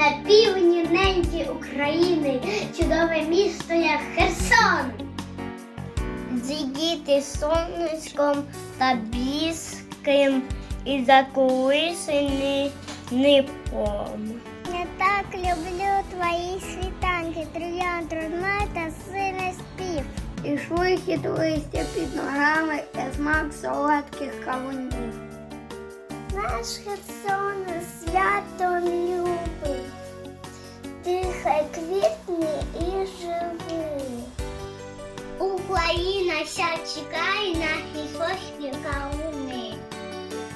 на півні неньки України чудове місто як Херсон. Дідіти сонечком та близьким і заколисені нипом. Я так люблю твої світанки, троянд родна та синий спів. І швихід листя під ногами та смак солодких кавунів. Наш Херсон свят Україна вся чекає на хісошні кауни.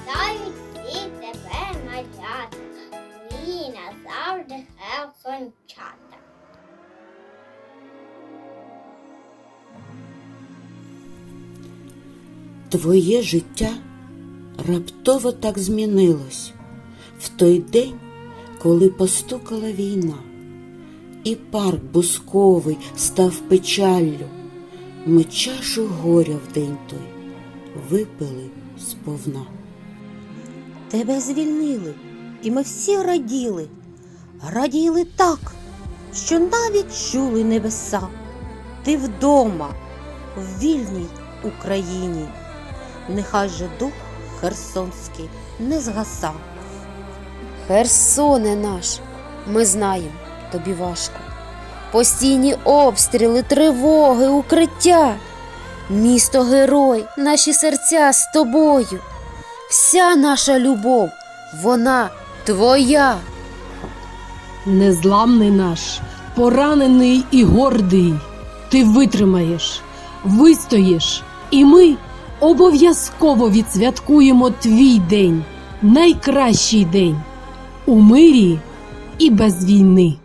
Дай всі тебе малята, і назавжди херсончата. Твоє життя раптово так змінилось в той день, коли постукала війна, і парк бусковий став печаллю. Ми чашу горя в день той випили сповна. Тебе звільнили, і ми всі раділи, раділи так, що навіть чули небеса. Ти вдома, в вільній Україні, нехай же дух херсонський не згаса. Херсоне наш, ми знаємо, тобі важко. Постійні обстріли, тривоги, укриття. Місто герой, наші серця з тобою. Вся наша любов, вона твоя. Незламний наш, поранений і гордий, ти витримаєш, вистоїш, і ми обов'язково відсвяткуємо твій день, найкращий день у мирі і без війни.